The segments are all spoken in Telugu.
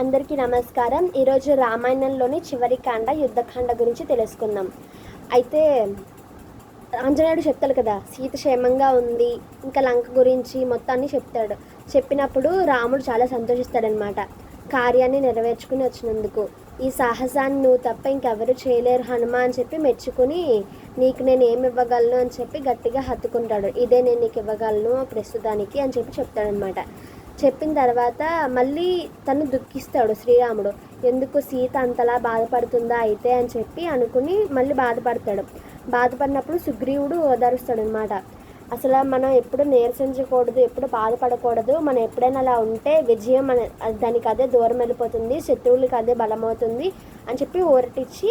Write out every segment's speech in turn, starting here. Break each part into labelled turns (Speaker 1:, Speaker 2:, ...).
Speaker 1: అందరికీ నమస్కారం. ఈరోజు రామాయణంలోని చివరి కాండ యుద్ధకాండ గురించి తెలుసుకుందాం. అయితే ఆంజనేయుడు చెప్తాడు కదా సీత క్షేమంగా ఉంది ఇంకా లంక గురించి మొత్తాన్ని చెప్తాడు. చెప్పినప్పుడు రాముడు చాలా సంతోషిస్తాడనమాట కార్యాన్ని నెరవేర్చుకుని వచ్చినందుకు. ఈ సాహసాన్ని నువ్వు తప్ప ఇంకెవరు చేయలేరు హనుమ అని చెప్పి మెచ్చుకుని నీకు నేను ఏమి ఇవ్వగలను అని చెప్పి గట్టిగా హత్తుకుంటాడు. ఇదే నేను నీకు ఇవ్వగలను ప్రస్తుతానికి అని చెప్పి చెప్తాడనమాట చెప్పిన తర్వాత మళ్ళీ తను దుఃఖిస్తాడు శ్రీరాముడు. ఎందుకు సీత అంతలా బాధపడుతుందా అయితే అని చెప్పి అనుకుని మళ్ళీ బాధపడతాడు. బాధపడినప్పుడు సుగ్రీవుడు ఓదారుస్తాడు అనమాట అసలు మనం ఎప్పుడు నీరసించకూడదు ఎప్పుడు బాధపడకూడదు మనం ఎప్పుడైనా అలా ఉంటే విజయం మన దానికి అదే దూరం వెళ్ళిపోతుంది శత్రువులకి అదే బలమవుతుంది అని చెప్పి ఊరటిచ్చి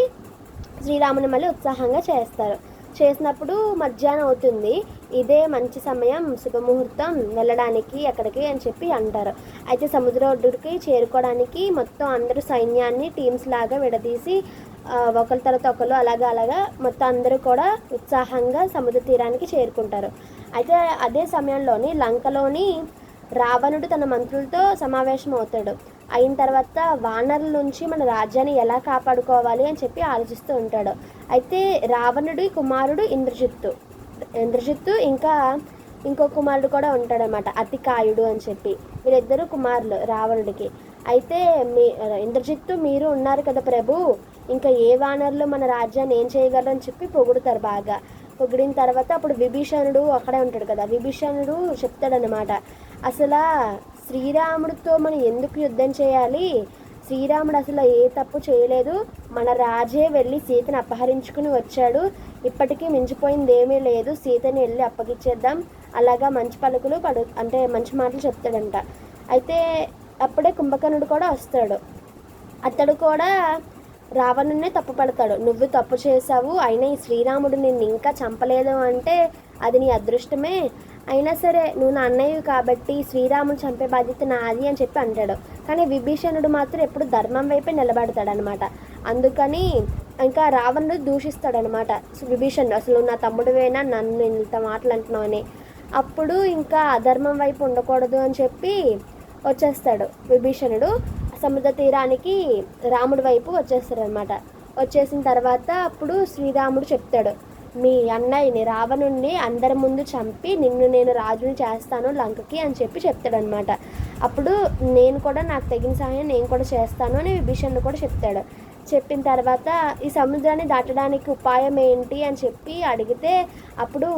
Speaker 1: శ్రీరాముని మళ్ళీ ఉత్సాహంగా చేస్తారు. చేసినప్పుడు మధ్యాహ్నం అవుతుంది. ఇదే మంచి సమయం శుభముహూర్తం వెళ్ళడానికి అక్కడికి అని చెప్పి అంటారు. అయితే సముద్ర ఒడ్డుకి చేరుకోవడానికి మొత్తం అందరూ సైన్యాన్ని టీమ్స్ లాగా విడదీసి ఒకరి తర్వాత ఒకరు అలాగా అలాగా మొత్తం అందరూ కూడా ఉత్సాహంగా సముద్ర తీరానికి చేరుకుంటారు. అయితే అదే సమయంలోని లంకలోని రావణుడు తన మంత్రులతో సమావేశం అవుతాడు. అయిన తర్వాత వానరుల నుంచి మన రాజ్యాన్ని ఎలా కాపాడుకోవాలి అని చెప్పి ఆలోచిస్తూ ఉంటాడు. అయితే రావణుడి కుమారుడు ఇంద్రజిత్తు. ఇంద్రజిత్తు ఇంకా ఇంకో కుమారుడు కూడా ఉంటాడనమాట అతికాయుడు అని చెప్పి. వీళ్ళిద్దరు కుమారులు రావణుడికి. అయితే మీ ఇంద్రజిత్తు మీరు ఉన్నారు కదా ప్రభు. ఇంకా ఏ వానరులు మన రాజ్యాన్ని ఏం చేయగలరు అని చెప్పి పొగుడుతారు బాగా. పొగిడిన తర్వాత అప్పుడు విభీషణుడు అక్కడే ఉంటాడు కదా. విభీషణుడు చెప్తాడనమాట అసలు శ్రీరాముడితో మనం ఎందుకు యుద్ధం చేయాలి? శ్రీరాముడు అసలు ఏ తప్పు చేయలేదు. మన రాజే వెళ్ళి సీతను అపహరించుకుని వచ్చాడు. ఇప్పటికీ మించిపోయింది ఏమీ లేదు. సీతని వెళ్ళి అప్పగిచ్చేద్దాం అలాగా మంచి పలుకులు పడు అంటే మంచి మాటలు చెప్తాడంట. అయితే అప్పుడే కుంభకర్ణుడు కూడా వస్తాడు. అతడు కూడా రావణునే తప్పు పడతాడు. నువ్వు తప్పు చేశావు. అయినా ఈ శ్రీరాముడు నిన్ను ఇంకా చంపలేదు అంటే అది నీ అదృష్టమే. అయినా సరే నువ్వు నా అన్నయ్య కాబట్టి శ్రీరాముడు చంపే బాధ్యత నాది అని చెప్పి అంటాడు. కానీ విభీషణుడు మాత్రం ఎప్పుడు ధర్మం వైపే నిలబడతాడు అనమాట అందుకని ఇంకా రావణుడు దూషిస్తాడనమాట. విభీషణ్ అసలు నా తమ్ముడువేనా నన్ను ఇంత మాటలు అంటున్నావు అని అప్పుడు ఇంకా అధర్మం వైపు ఉండకూడదు అని చెప్పి వచ్చేస్తాడు విభీషణుడు. సముద్ర తీరానికి రాముడి వైపు వచ్చేస్తాడనమాట. వచ్చేసిన తర్వాత అప్పుడు శ్రీరాముడు చెప్తాడు మీ అన్నయ్యని రావణుణ్ణి అందరి ముందు చంపి నిన్ను నేను రాజుని చేస్తాను లంకకి అని చెప్పి చెప్తాడనమాట. అప్పుడు నేను కూడా నాకు తగిన సహాయం నేను కూడా చేస్తాను అని విభీషణుడు కూడా చెప్తాడు. చెప్పిన తర్వాత ఈ సముద్రాన్ని దాటడానికి ఉపాయం ఏంటి అని చెప్పి అడిగితే అప్పుడు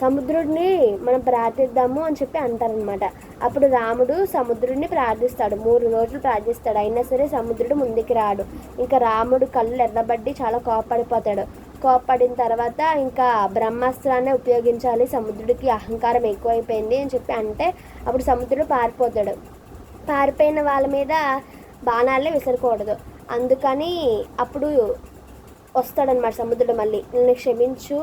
Speaker 1: సముద్రుడిని మనం ప్రార్థిద్దాము అని చెప్పి అంటారనమాట అప్పుడు రాముడు సముద్రుడిని ప్రార్థిస్తాడు. మూడు రోజులు ప్రార్థిస్తాడు. అయినా సరే సముద్రుడు ముందుకు రాడు. ఇంకా రాముడు కళ్ళు ఎర్రబడ్డి చాలా కోపడిపోతాడు కోపడిన తర్వాత ఇంకా బ్రహ్మాస్త్రాన్ని ఉపయోగించాలి. సముద్రుడికి అహంకారం ఎక్కువైపోయింది అని చెప్పి అంటే అప్పుడు సముద్రుడు పారిపోతాడు. పారిపోయిన వాళ్ళ మీద బాణాలే విసరకూడదు. అందుకని అప్పుడు వస్తాడనమాట సముద్రుడు మళ్ళీ. నన్ను క్షమించు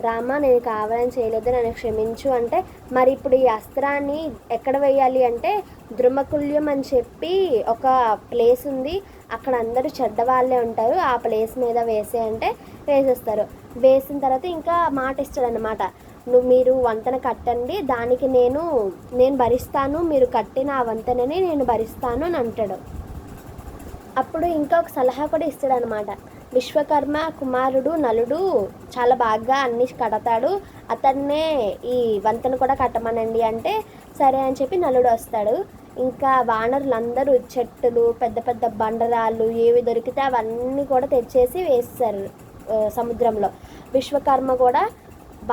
Speaker 1: రామ నేను కావాలని చేయలేదు నన్ను క్షమించు అంటే మరి ఇప్పుడు ఈ అస్త్రాన్ని ఎక్కడ వేయాలి? అంటే ద్రుమకుల్యం అని చెప్పి ఒక ప్లేస్ ఉంది. అక్కడ అందరూ చెడ్డవాళ్ళే ఉంటారు. ఆ ప్లేస్ మీద వేసే అంటే వేసేస్తారు. వేసిన తర్వాత ఇంకా మాట ఇస్తాడనమాట నువ్వు మీరు వంతెన కట్టండి. దానికి నేను నేను భరిస్తాను. మీరు కట్టిన ఆ వంతెనని నేను భరిస్తాను అని అంటాడు. అప్పుడు ఇంకా ఒక సలహా కూడా ఇస్తాడనమాట విశ్వకర్మ కుమారుడు నలుడు చాలా బాగా అన్ని కడతాడు. అతన్నే ఈ వంతెన కూడా కట్టమనండి అంటే సరే అని చెప్పి నలుడు వస్తాడు. ఇంకా వానరులందరూ చెట్టులు పెద్ద పెద్ద బండరాళ్ళు ఏవి దొరికితే అవన్నీ కూడా తెచ్చేసి వేస్తారు సముద్రంలో. విశ్వకర్మ కూడా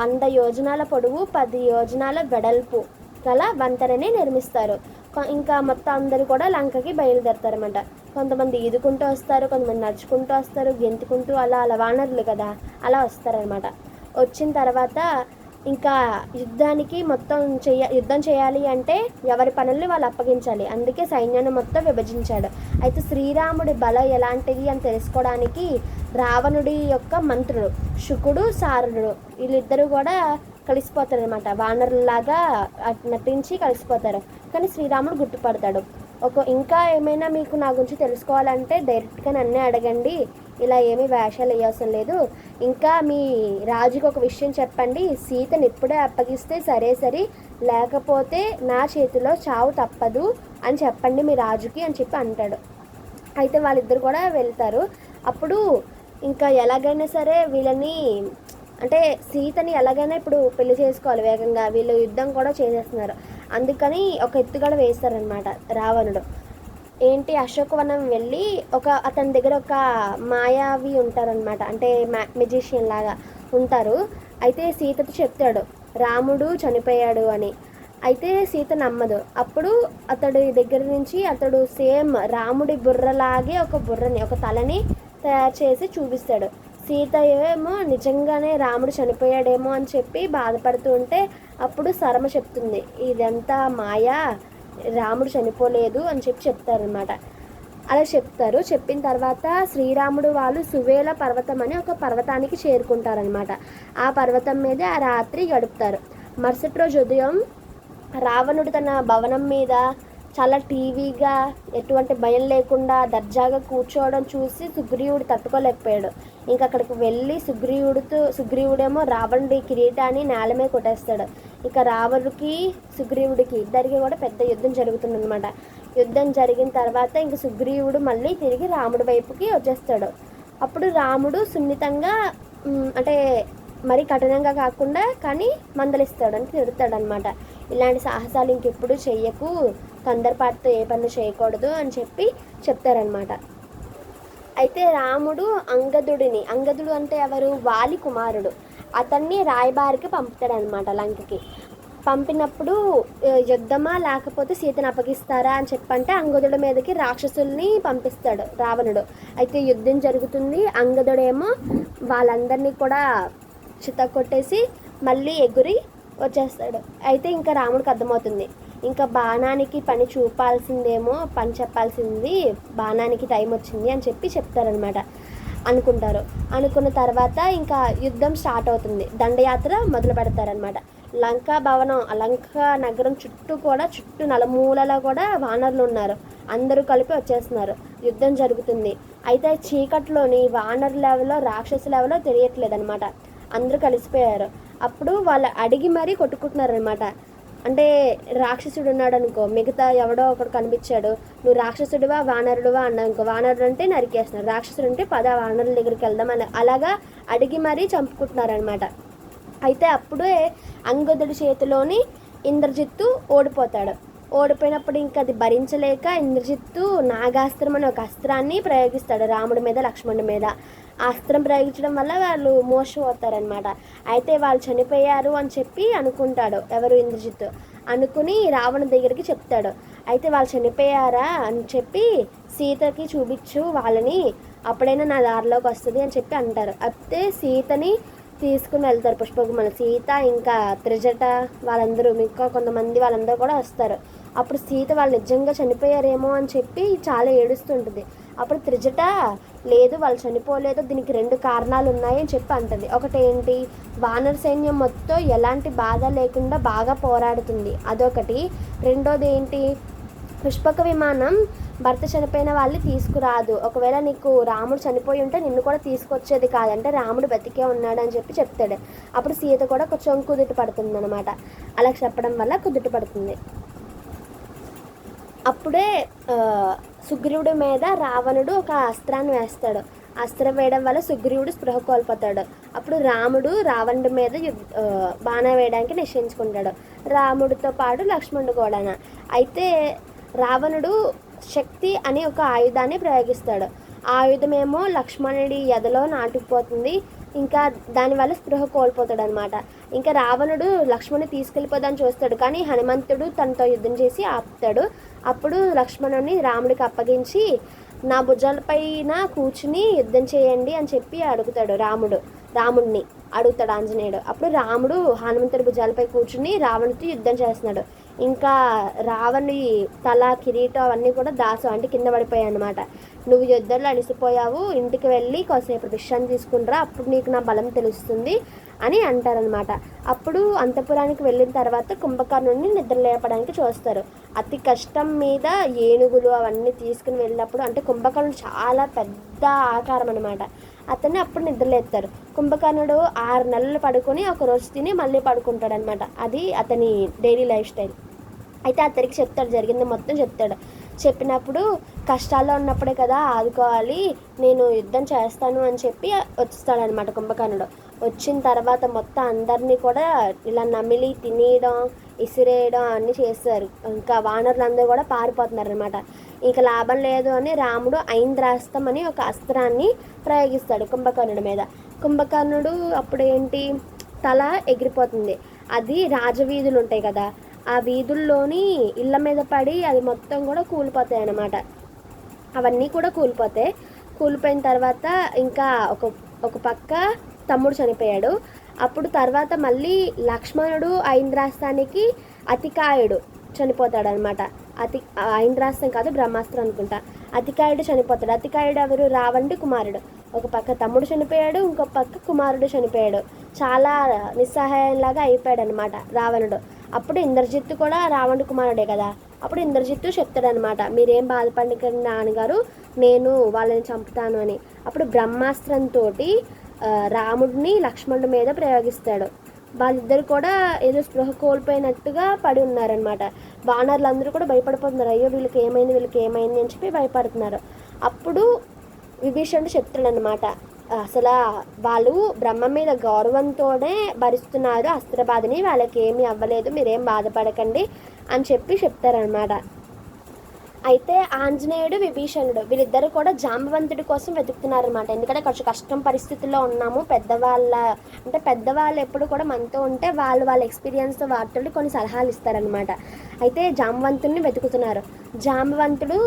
Speaker 1: వంద యోజనాల పొడవు పది యోజనాల వెడల్పు గల వంతెనని నిర్మిస్తారు. ఇంకా మొత్తం అందరూ కూడా లంకకి బయలుదేరుతారన్నమాట. కొంతమంది ఈదుకుంటూ వస్తారు కొంతమంది నడుచుకుంటూ వస్తారు గెంతుకుంటూ అలా అలా వానరులు కదా అలా వస్తారనమాట వచ్చిన తర్వాత ఇంకా యుద్ధానికి మొత్తం చెయ్య యుద్ధం చేయాలి అంటే ఎవరి పనుల్ని వాళ్ళు అప్పగించాలి. అందుకే సైన్యాన్ని మొత్తం విభజించాడు. అయితే శ్రీరాముడి బలం ఎలాంటిది అని తెలుసుకోవడానికి రావణుడి యొక్క మంత్రుడు శుకుడు సారుడు వీళ్ళిద్దరూ కూడా కలిసిపోతారు అనమాట వానరులాగా అట్ నటించి కలిసిపోతారు. కానీ శ్రీరాముడు గుర్తుపడతాడు ఒక ఇంకా ఏమైనా మీకు నా గురించి తెలుసుకోవాలంటే డైరెక్ట్గా నన్నే అడగండి. ఇలా ఏమీ వేషాలు వేయాల్సిన లేదు. ఇంకా మీ రాజుకి ఒక విషయం చెప్పండి. సీతను ఇప్పుడే అప్పగిస్తే సరే సరే లేకపోతే నా చేతిలో చావు తప్పదు అని చెప్పండి మీ రాజుకి అని చెప్పి అంటాడు. అయితే వాళ్ళిద్దరు కూడా వెళ్తారు. అప్పుడు ఇంకా ఎలాగైనా సరే వీళ్ళని అంటే సీతని ఎలాగైనా ఇప్పుడు పెళ్ళి చేసుకోవాలి వేగంగా. వీళ్ళు యుద్ధం కూడా చేసేస్తున్నారు. అందుకని ఒక ఎత్తుగడ వేస్తారనమాట రావణుడు. ఏంటి అశోకవనం వెళ్ళి ఒక అతని దగ్గర ఒక మాయావి ఉంటారనమాట అంటే మ్యా మెజిషియన్ లాగా ఉంటారు. అయితే సీతతో చెప్తాడు రాముడు చనిపోయాడు అని. అయితే సీత నమ్మదు. అప్పుడు అతడి దగ్గర నుంచి అతడు సేమ్ రాముడి బుర్రలాగే ఒక బుర్రని ఒక తలని తయారు చేసి చూపిస్తాడు. సీత ఏమో నిజంగానే రాముడు చనిపోయాడేమో అని చెప్పి బాధపడుతూ ఉంటే అప్పుడు సరమ చెప్తుంది ఇదంతా మాయా? రాముడు చనిపోలేదు అని చెప్పి చెప్తారనమాట అలా చెప్తారు. చెప్పిన తర్వాత శ్రీరాముడు వాళ్ళు సువేల పర్వతం అని ఒక పర్వతానికి చేరుకుంటారనమాట ఆ పర్వతం మీదే ఆ రాత్రి గడుపుతారు. మరుసటి రోజు ఉదయం రావణుడు తన భవనం మీద చాలా టీవీగా ఎటువంటి భయం లేకుండా దర్జాగా కూర్చోవడం చూసి సుగ్రీవుడు తట్టుకోలేకపోయాడు. ఇంకా అక్కడికి వెళ్ళి సుగ్రీవుడితో సుగ్రీవుడేమో రావణుడి కిరీటాన్ని నేల మీద కొట్టేస్తాడు. ఇక రావణుడికి సుగ్రీవుడికి ఇద్దరికి కూడా పెద్ద యుద్ధం జరుగుతుందన్నమాట. యుద్ధం జరిగిన తర్వాత ఇంక సుగ్రీవుడు మళ్ళీ తిరిగి రాముడి వైపుకి వచ్చేస్తాడు. అప్పుడు రాముడు సున్నితంగా అంటే మరి కఠినంగా కాకుండా కానీ మందలిస్తాడు అని తిడతాడు అనమాట ఇలాంటి సాహసాలు ఇంకెప్పుడు చెయ్యకు తొందరపాటుతో ఏ పనులు చేయకూడదు అని చెప్పి చెప్తారనమాట అయితే రాముడు అంగదుడిని అంగదుడు అంటే ఎవరు? వాలి కుమారుడు అతన్ని రాయబారికి పంపుతాడనమాట లంకకి. పంపినప్పుడు యుద్ధమా? లేకపోతే సీతను అప్పగిస్తారా? అని చెప్పంటే అంగదుడి మీదకి రాక్షసుల్ని పంపిస్తాడు రావణుడు. అయితే యుద్ధం జరుగుతుంది. అంగదుడేమో వాళ్ళందరినీ కూడా చిత కొట్టేసి మళ్ళీ ఎగురి వచ్చేస్తాడు. అయితే ఇంకా రాముడికి అర్థమవుతుంది. ఇంకా బాణానికి పని చూపాల్సిందేమో పని చెప్పాల్సింది బాణానికి టైం వచ్చింది అని చెప్పి చెప్తారనమాట అనుకుంటారు. అనుకున్న తర్వాత ఇంకా యుద్ధం స్టార్ట్ అవుతుంది. దండయాత్ర మొదలు పెడతారనమాట లంకా భవనం ఆ లంకా నగరం చుట్టూ కూడా చుట్టూ నలుమూలలో కూడా వానరులు ఉన్నారు. అందరూ కలిపి వచ్చేస్తున్నారు. యుద్ధం జరుగుతుంది. అయితే చీకట్లోని వానర్ లెవెల్లో రాక్షస లెవెల్లో తెలియట్లేదు అనమాట అందరూ కలిసిపోయారు. అప్పుడు వాళ్ళు అడిగి మరీ కొట్టుకుంటున్నారనమాట అంటే రాక్షసుడు ఉన్నాడు అనుకో మిగతా ఎవడో ఒకడు కనిపించాడు నువ్వు రాక్షసుడివా అన్నా అన్నానుకో వానరుడు అంటే నరికేస్తున్నారు. రాక్షసుడు అంటే పద వానరుల దగ్గరికి వెళ్దాం అని అలాగా అడిగి మరీ చంపుకుంటున్నారనమాట అయితే అప్పుడే అంగదుడి చేతిలోని ఇంద్రజిత్తు ఓడిపోతాడు. ఓడిపోయినప్పుడు ఇంకా అది భరించలేక ఇంద్రజిత్తు నాగాస్త్రం అనే ఒక అస్త్రాన్ని ప్రయోగిస్తాడు రాముడి మీద లక్ష్మణుడి మీద. అస్త్రం ప్రయోగించడం వల్ల వాళ్ళు మోసపోతారనమాట అయితే వాళ్ళు చనిపోయారు అని చెప్పి అనుకుంటాడు ఎవరు ఇంద్రజిత్. అనుకుని రావణ దగ్గరికి చెప్తాడు. అయితే వాళ్ళు చనిపోయారా? అని చెప్పి సీతకి చూపించు వాళ్ళని. అప్పుడైనా నా దారిలోకి వస్తుంది అని చెప్పి అంటారు. అయితే సీతని తీసుకుని వెళ్తారు పుష్పకుమార్ సీత ఇంకా త్రిజట వాళ్ళందరూ ఇంకా కొంతమంది వాళ్ళందరూ కూడా వస్తారు. అప్పుడు సీత వాళ్ళు నిజంగా చనిపోయారేమో అని చెప్పి చాలా ఏడుస్తుంటుంది. అప్పుడు త్రిజట లేదు వాళ్ళు చనిపోలేదు దీనికి రెండు కారణాలు ఉన్నాయని చెప్పి అంటుంది. ఒకటి ఏంటి వానర సైన్యం మొత్తం ఎలాంటి బాధ లేకుండా బాగా పోరాడుతుంది. అదొకటి. రెండోది ఏంటి పుష్పక విమానం భర్త చనిపోయిన వాళ్ళని తీసుకురాదు. ఒకవేళ నీకు రాముడు చనిపోయి ఉంటే నిన్ను కూడా తీసుకొచ్చేది కాదంటే రాముడు బతికే ఉన్నాడు అని చెప్పి చెప్తాడు. అప్పుడు సీత కూడా కొంచెం కుదుట పడుతుంది అనమాట అలా చెప్పడం వల్ల కుదుట పడుతుంది. అప్పుడే సుగ్రీవుడి మీద రావణుడు ఒక అస్త్రాన్ని వేస్తాడు. అస్త్రం వేయడం వల్ల సుగ్రీవుడు స్పృహ కోల్పోతాడు. అప్పుడు రాముడు రావణుడి మీద బాణం వేయడానికి నిశ్చయించుకుంటాడు. రాముడితో పాటు లక్ష్మణుడు కూడా. అయితే రావణుడు శక్తి అనే ఒక ఆయుధాన్ని ప్రయోగిస్తాడు. ఆయుధమేమో లక్ష్మణుడి ఎదలో నాటుకుపోతుంది. ఇంకా దానివల్ల స్పృహ కోల్పోతాడు అనమాట ఇంకా రావణుడు లక్ష్మణుని తీసుకెళ్ళిపోదాన్ని చూస్తాడు. కానీ హనుమంతుడు తనతో యుద్ధం చేసి ఆపుతాడు. అప్పుడు లక్ష్మణుని రాముడికి అప్పగించి నా భుజాలపైన కూర్చుని యుద్ధం చేయండి అని చెప్పి అడుగుతాడు రాముడు. రాముడిని అడుగుతాడు ఆంజనేయుడు. అప్పుడు రాముడు హనుమంతుడి భుజాలపై కూర్చుని రావణుడితో యుద్ధం చేస్తున్నాడు. ఇంకా రావణి తల కిరీటం అవన్నీ కూడా దాసం అంటే కింద పడిపోయాయి అనమాట నువ్వు యుద్ధంలో అలసిపోయావు ఇంటికి వెళ్ళి కాసేపు విశ్రాంతి తీసుకునిరా అప్పుడు నీకు నా బలం తెలుస్తుంది అని అంటారనమాట అప్పుడు అంతపురానికి వెళ్ళిన తర్వాత కుంభకర్ణుడిని నిద్రలేపడానికి చూస్తారు. అతి కష్టం మీద ఏనుగులు అవన్నీ తీసుకుని వెళ్ళినప్పుడు అంటే కుంభకర్ణుడు చాలా పెద్ద ఆకారం అనమాట అతన్ని అప్పుడు నిద్రలేస్తారు కుంభకర్ణుడు ఆరు నెలలు పడుకొని ఒక రోజు తిని మళ్ళీ పడుకుంటాడనమాట అది అతని డైలీ లైఫ్ స్టైల్ అయితే అతనికి చెప్తాడు జరిగింది మొత్తం చెప్తాడు. చెప్పినప్పుడు కష్టాల్లో ఉన్నప్పుడే కదా ఆదుకోవాలి నేను యుద్ధం చేస్తాను అని చెప్పి వచ్చేస్తాడనమాట కుంభకర్ణుడు. వచ్చిన తర్వాత మొత్తం అందరినీ కూడా ఇలా నమిలి తినేయడం ఇసిరేయడం అన్నీ చేస్తారు. ఇంకా వానరులందరూ కూడా పారిపోతున్నారు అనమాట ఇంకా లాభం లేదు అని రాముడు ఐంద్రాస్తం అని ఒక అస్త్రాన్ని ప్రయోగిస్తాడు కుంభకర్ణుడి మీద. కుంభకర్ణుడు అప్పుడు ఏంటి తల ఎగిరిపోతుంది. అది రాజవీధులు ఉంటాయి కదా ఆ వీధుల్లోని ఇళ్ళ మీద పడి అది మొత్తం కూడా కూలిపోతాయి అన్నమాట. అవన్నీ కూడా కూలిపోతాయి. కూలిపోయిన తర్వాత ఇంకా ఒక ఒక పక్క తమ్ముడు చనిపోయాడు. అప్పుడు తర్వాత మళ్ళీ లక్ష్మణుడు ఐంద్రాస్త్రానికి అతికాయుడు చనిపోతాడు అనమాట అతి ఐంద్రాస్త్రం కాదు బ్రహ్మాస్త్రం అనుకుంటా. అతికాయుడు చనిపోతాడు. అతికాయుడు ఎవరు? రావణుడి కుమారుడు. ఒక పక్క తమ్ముడు చనిపోయాడు ఇంకో పక్క కుమారుడు చనిపోయాడు. చాలా నిస్సహాయంలాగా అయిపోయాడు అనమాట రావణుడు. అప్పుడు ఇంద్రజిత్తు కూడా రావణుడి కుమారుడే కదా. అప్పుడు ఇంద్రజిత్తు చెప్తాడనమాట మీరేం బాధపడకండి నాన్నగారు నేను వాళ్ళని చంపుతాను అని. అప్పుడు బ్రహ్మాస్త్రంతో రాముడిని లక్ష్మణుడి మీద ప్రయోగిస్తాడు. వాళ్ళిద్దరు కూడా ఏదో స్పృహ కోల్పోయినట్టుగా పడి ఉన్నారనమాట వానర్లు అందరూ కూడా భయపడిపోతున్నారు అయ్యో వీళ్ళకి ఏమైంది వీళ్ళకి ఏమైంది అని చెప్పి భయపడుతున్నారు. అప్పుడు విభీషణుడు చెప్తాడనమాట అసలు వాళ్ళు బ్రహ్మ మీద గౌరవంతోనే భరిస్తున్నారు. అస్త్రబాధని వాళ్ళకి ఏమీ అవ్వలేదు. మీరేం బాధపడకండి అని చెప్పి చెప్తారనమాట అయితే ఆంజనేయుడు విభీషణుడు వీళ్ళిద్దరు కూడా జాంబవంతుడి కోసం వెతుకుతున్నారనమాట ఎందుకంటే కొంచెం కష్టం పరిస్థితుల్లో ఉన్నాము. పెద్దవాళ్ళ అంటే పెద్దవాళ్ళు ఎప్పుడు కూడా మనతో ఉంటే వాళ్ళు వాళ్ళ ఎక్స్పీరియన్స్ వాటితో కొన్ని సలహాలు ఇస్తారనమాట అయితే జాంబవంతుడిని వెతుకుతున్నారు. జాంబవంతుడు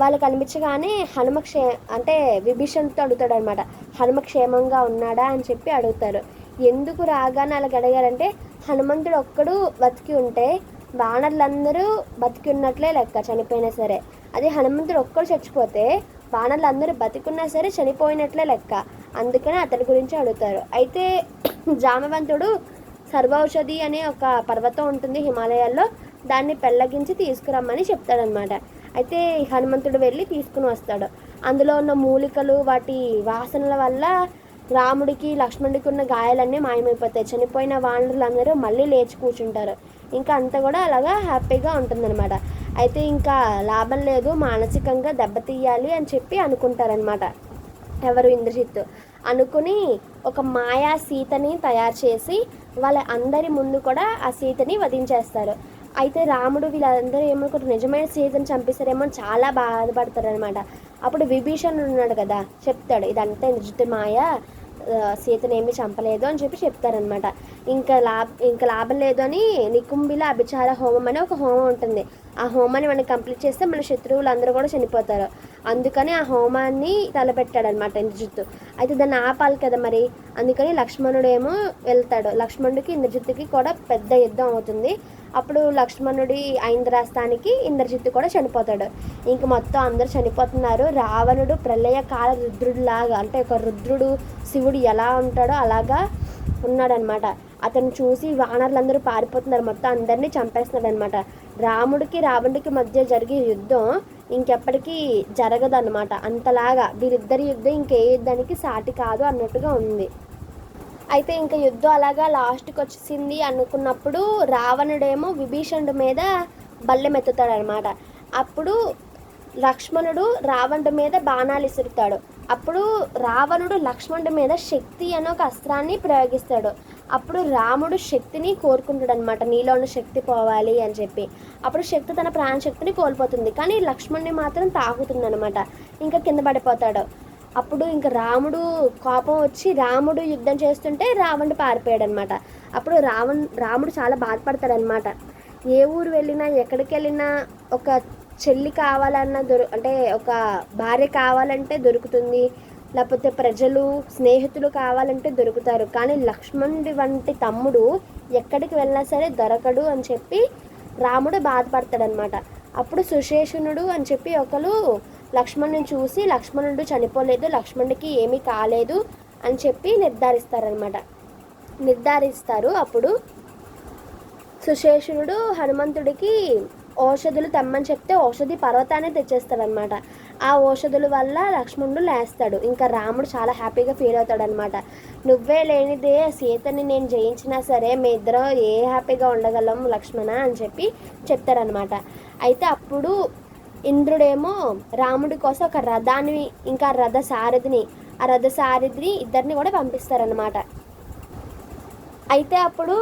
Speaker 1: వాళ్ళు కనిపించగానే హనుమ క్షే అంటే విభీషణ్తో అడుగుతాడు అనమాట హనుమ క్షేమంగా ఉన్నాడా అని చెప్పి అడుగుతారు. ఎందుకు రాగానే అలాగ అడిగారంటే హనుమంతుడు ఒక్కడు బతికి ఉంటే బాణర్లందరూ బతికి ఉన్నట్లే లెక్క చనిపోయినా సరే. అదే హనుమంతుడు ఒక్కడు చచ్చిపోతే బాణర్లందరూ బతికున్నా సరే చనిపోయినట్లే లెక్క. అందుకనే అతడి గురించి అడుగుతారు. అయితే జామవంతుడు సర్వౌషధి అనే ఒక పర్వతం ఉంటుంది హిమాలయాల్లో దాన్ని పెళ్ళగించి తీసుకురమ్మని చెప్తాడనమాట. అయితే హనుమంతుడు వెళ్ళి తీసుకుని వస్తాడు. అందులో ఉన్న మూలికలు వాటి వాసనల వల్ల రాముడికి లక్ష్మణుడికి ఉన్న గాయాలన్నీ మాయమైపోతాయి. చనిపోయిన వానరులందరూ మళ్ళీ లేచి కూర్చుంటారు. ఇంకా అంతా కూడా అలాగా హ్యాపీగా ఉంటుందన్నమాట. అయితే ఇంకా లాభం లేదు మానసికంగా దెబ్బతీయాలి అని చెప్పి అనుకుంటారనమాట ఎవరు ఇంద్రజిత్తు. అనుకుని ఒక మాయా సీతని తయారు చేసి వాళ్ళ అందరి ముందు కూడా ఆ సీతని వధించేస్తారు. అయితే రాముడు వీళ్ళందరూ ఏమనుకుంటారు నిజమైన సీతని చంపిస్తారేమో చాలా బాధపడతారు అనమాట అప్పుడు విభీషణుడు ఉన్నాడు కదా చెప్తాడు ఇదంతా నిజ మాయ సీతను ఏమీ చంపలేదు అని చెప్పి చెప్తారనమాట ఇంకా లాభ ఇంకా లాభం లేదు అని నికుంభిల అభిచార హోమం అని ఒక హోమం ఉంటుంది. ఆ హోమాన్ని మనం కంప్లీట్ చేస్తే మన శత్రువులు అందరూ కూడా చనిపోతారు. అందుకని ఆ హోమాన్ని తలపెట్టాడనమాట ఇంద్రజిత్తు. అయితే దాన్ని ఆపాలి కదా మరి? అందుకని లక్ష్మణుడు ఏమో వెళ్తాడు. లక్ష్మణుడికి ఇంద్రజిత్తుకి కూడా పెద్ద యుద్ధం అవుతుంది. అప్పుడు లక్ష్మణుడి ఐంద్రాస్తానికి ఇంద్రజిత్తు కూడా చనిపోతాడు. ఇంక మొత్తం అందరూ చనిపోతున్నారు. రావణుడు ప్రళయకాల రుద్రుడిలాగా అంటే ఒక రుద్రుడు శివుడు ఎలా ఉంటాడో అలాగా ఉన్నాడనమాట అతను చూసి వానరులందరూ పారిపోతున్నారు. మొత్తం అందరినీ చంపేస్తున్నాడు అనమాట రాముడికి రావణుడికి మధ్య జరిగే యుద్ధం ఇంకెప్పటికీ జరగదన్నమాట. అంతలాగా వీరిద్దరి యుద్ధం ఇంకే యుద్ధానికి సాటి కాదు అన్నట్టుగా ఉంది. అయితే ఇంకా యుద్ధం అలాగా లాస్ట్కి వచ్చేసింది అనుకున్నప్పుడు రావణుడేమో విభీషణుడి మీద బల్లెమెత్తుతాడనమాట అప్పుడు లక్ష్మణుడు రావణుడి మీద బాణాలు ఇసురుతాడు అప్పుడు రావణుడు లక్ష్మణుడి మీద శక్తి అనే ఒక అస్త్రాన్ని ప్రయోగిస్తాడు. అప్పుడు రాముడు శక్తిని కోరుకుంటాడు అనమాట నీలో ఉన్న శక్తి పోవాలి అని చెప్పి. అప్పుడు శక్తి తన ప్రాణశక్తిని కోల్పోతుంది. కానీ లక్ష్మణ్ని మాత్రం తాగుతుంది అనమాట ఇంకా కింద పడిపోతాడు. అప్పుడు ఇంకా రాముడు కోపం వచ్చి రాముడు యుద్ధం చేస్తుంటే రావణుడు పారిపోయాడు అనమాట అప్పుడు రావణ్ రాముడు చాలా బాధపడతాడనమాట ఏ ఊరు వెళ్ళినా ఎక్కడికి వెళ్ళినా ఒక చెల్లి కావాలన్నా దొరు అంటే ఒక భార్య కావాలంటే దొరుకుతుంది. లేకపోతే ప్రజలు స్నేహితులు కావాలంటే దొరుకుతారు. కానీ లక్ష్మణుడి వంటి తమ్ముడు ఎక్కడికి వెళ్ళినా సరే దొరకడు అని చెప్పి రాముడు బాధపడతాడనమాట అప్పుడు సుశేషణుడు అని చెప్పి ఒకరు లక్ష్మణుని చూసి లక్ష్మణుడు చనిపోలేదు లక్ష్మణుడికి ఏమీ కాలేదు అని చెప్పి నిర్ధారిస్తారనమాట నిర్ధారిస్తారు. అప్పుడు సుశేషుడు హనుమంతుడికి ఔషధులు తెమ్మని చెప్తే ఔషధి పర్వతాన్ని తెచ్చేస్తాడనమాట ఆ ఔషధుల వల్ల లక్ష్మణుడు లేస్తాడు. ఇంకా రాముడు చాలా హ్యాపీగా ఫీల్ అవుతాడనమాట. నువ్వే లేనిదే సీతని నేను జయించినా సరే మీ ఇద్దరం ఏ హ్యాపీగా ఉండగలం లక్ష్మణ అని చెప్పి చెప్తారనమాట అయితే అప్పుడు ఇంద్రుడేమో రాముడి కోసం ఒక రథాన్ని ఇంకా రథ సారథిని ఆ రథ సారథిని ఇద్దరిని కూడా పంపిస్తారనమాట. అయితే అప్పుడు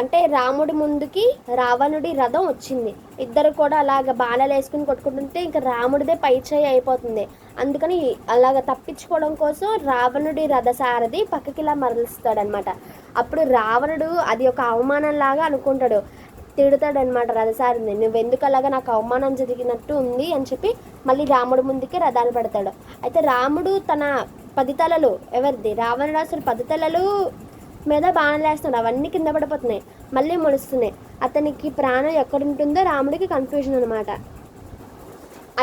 Speaker 1: అంటే రాముడి ముందుకి రావణుడి రథం వచ్చింది. ఇద్దరు కూడా అలాగ బాణాలు వేసుకుని కొట్టుకుంటుంటే ఇంకా రాముడిదే పై చేయి అయిపోతుంది. అందుకని అలాగ తప్పించుకోవడం కోసం రావణుడి రథసారథి పక్కకి ఇలా మరలుస్తాడనమాట. అప్పుడు రావణుడు అది ఒక అవమానంలాగా అనుకుంటాడు. తిడతాడనమాట రథసారిని నువ్వెందుకు అలాగా నాకు అవమానం జరిగినట్టు ఉంది అని చెప్పి మళ్ళీ రాముడు ముందుకి రథాలు పెడతాడు. అయితే రాముడు తన పది తలలు ఎవరిది? రావణుడు పది తలలు మీద బాణాలు వేస్తున్నాడు అవన్నీ కింద పడిపోతున్నాయి. మళ్ళీ మొలుస్తున్నాయి. అతనికి ప్రాణం ఎక్కడుంటుందో రాముడికి కన్ఫ్యూజన్ అనమాట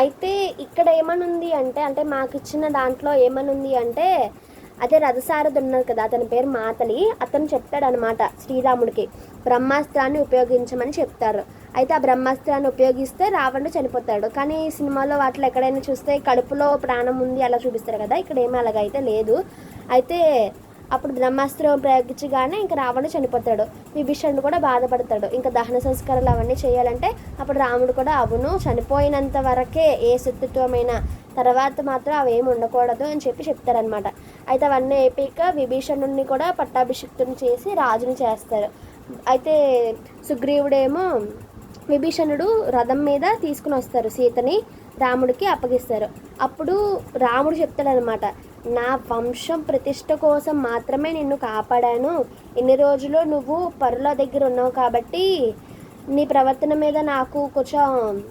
Speaker 1: అయితే ఇక్కడ ఏమనుంది అంటే అంటే మాకు ఇచ్చిన దాంట్లో ఏమనుంది అంటే అదే రథసారథి ఉన్నారు కదా అతని పేరు మాతలి. అతను చెప్తాడనమాట శ్రీరాముడికి బ్రహ్మాస్త్రాన్ని ఉపయోగించమని చెప్తారు. అయితే ఆ బ్రహ్మాస్త్రాన్ని ఉపయోగిస్తే రావణుడు చనిపోతాడు. కానీ ఈ సినిమాలో వాటిలో ఎక్కడైనా చూస్తే కడుపులో ప్రాణం ఉంది అలా చూపిస్తారు కదా. ఇక్కడ ఏమీ అలాగైతే లేదు. అయితే అప్పుడు బ్రహ్మాస్త్రం ప్రయోగించగానే ఇంకా రావణుడు చనిపోతాడు. విభీషణుడు కూడా బాధపడతాడు. ఇంకా దహన సంస్కారాలు అవన్నీ చేయాలంటే అప్పుడు రాముడు కూడా అవును చనిపోయినంత వరకే ఏ శత్రుత్వమైన తర్వాత మాత్రం అవి ఏమి ఉండకూడదు అని చెప్పి చెప్తారనమాట అయితే అవన్నీ అయిపోయాక విభీషణుడిని కూడా పట్టాభిషిక్తుని చేసి రాజుని చేస్తారు. అయితే సుగ్రీవుడేమో విభీషణుడు రథం మీద తీసుకుని వస్తారు సీతని. రాముడికి అప్పగిస్తారు. అప్పుడు రాముడు చెప్తాడనమాట నా వంశం ప్రతిష్ట కోసం మాత్రమే నిన్ను కాపాడాను. ఇన్ని రోజులు నువ్వు పరుల దగ్గర ఉన్నావు కాబట్టి నీ ప్రవర్తన మీద నాకు కొంచెం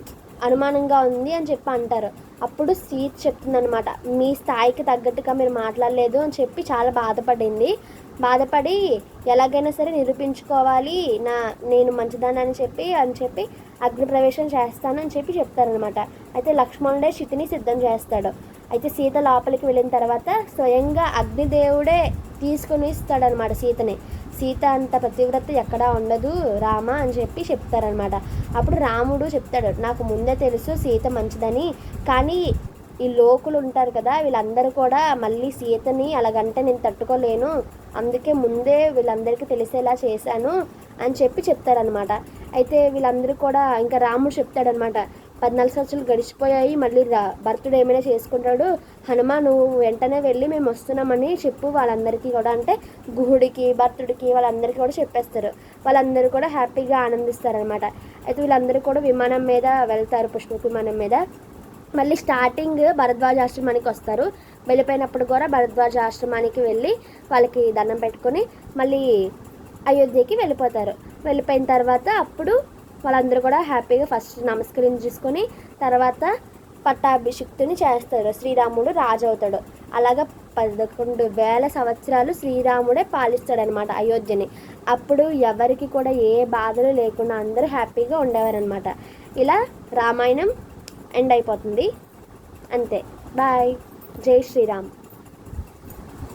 Speaker 1: అనుమానంగా ఉంది అని చెప్పి అంటారు. అప్పుడు సీత చెప్తుందనమాట మీ స్థాయికి తగ్గట్టుగా మీరు మాట్లాడలేదు అని చెప్పి చాలా బాధపడింది. బాధపడి ఎలాగైనా సరే నిరూపించుకోవాలి నా నేను మంచిదాన్ని అని చెప్పి అని చెప్పి అగ్నిప్రవేశం చేస్తానని చేస్తాను అని చెప్పి చెప్తారనమాట అయితే లక్ష్మణుడే శితిని సిద్ధం చేస్తాడు. అయితే సీత లోపలికి వెళ్ళిన తర్వాత స్వయంగా అగ్నిదేవుడే తీసుకుని ఇస్తాడనమాట సీతని. సీత అంత పతివ్రత ఎక్కడా ఉండదు రామ అని చెప్పి చెప్తారనమాట అప్పుడు రాముడు చెప్తాడు నాకు ముందే తెలుసు సీత మంచిదని కానీ ఈ లోకులు ఉంటారు కదా వీళ్ళందరూ కూడా మళ్ళీ సీతని అలాగంటే నేను తట్టుకోలేను అందుకే ముందే వీళ్ళందరికీ తెలిసేలా చేశాను అని చెప్పి చెప్తారనమాట అయితే వీళ్ళందరూ కూడా ఇంకా రాముడు చెప్తాడనమాట. పద్నాలుగు సంవత్సరాలు గడిచిపోయాయి మళ్ళీ రా భర్తుడు ఏమైనా చేసుకుంటాడు? హనుమ నువ్వు వెంటనే వెళ్ళి మేము వస్తున్నామని చెప్పు వాళ్ళందరికీ కూడా. అంటే గుహుడికి భర్తుడికి వాళ్ళందరికీ కూడా చెప్పేస్తారు. వాళ్ళందరూ కూడా హ్యాపీగా ఆనందిస్తారనమాట. అయితే వీళ్ళందరూ కూడా విమానం మీద వెళ్తారు పుష్ప విమానం మీద. మళ్ళీ స్టార్టింగ్ భరద్వాజ ఆశ్రమానికి వస్తారు. వెళ్ళిపోయినప్పుడు కూడా భరద్వాజ ఆశ్రమానికి వెళ్ళి వాళ్ళకి దండం పెట్టుకొని మళ్ళీ అయోధ్యకి వెళ్ళిపోతారు. వెళ్ళిపోయిన తర్వాత అప్పుడు వాళ్ళందరూ కూడా హ్యాపీగా ఫస్ట్ నమస్కరించుకొని తర్వాత పట్టాభిషిక్తుని చేస్తారు. శ్రీరాముడు రాజు అవుతాడు అలాగా పదకొండు వేల సంవత్సరాలు శ్రీరాముడే పాలిస్తాడనమాట అయోధ్యని. అప్పుడు ఎవరికి కూడా ఏ బాధలు లేకుండా అందరూ హ్యాపీగా ఉండేవారనమాట ఇలా రామాయణం ఎండ్ అయిపోతుంది. అంతే. బాయ్. జై శ్రీరామ్.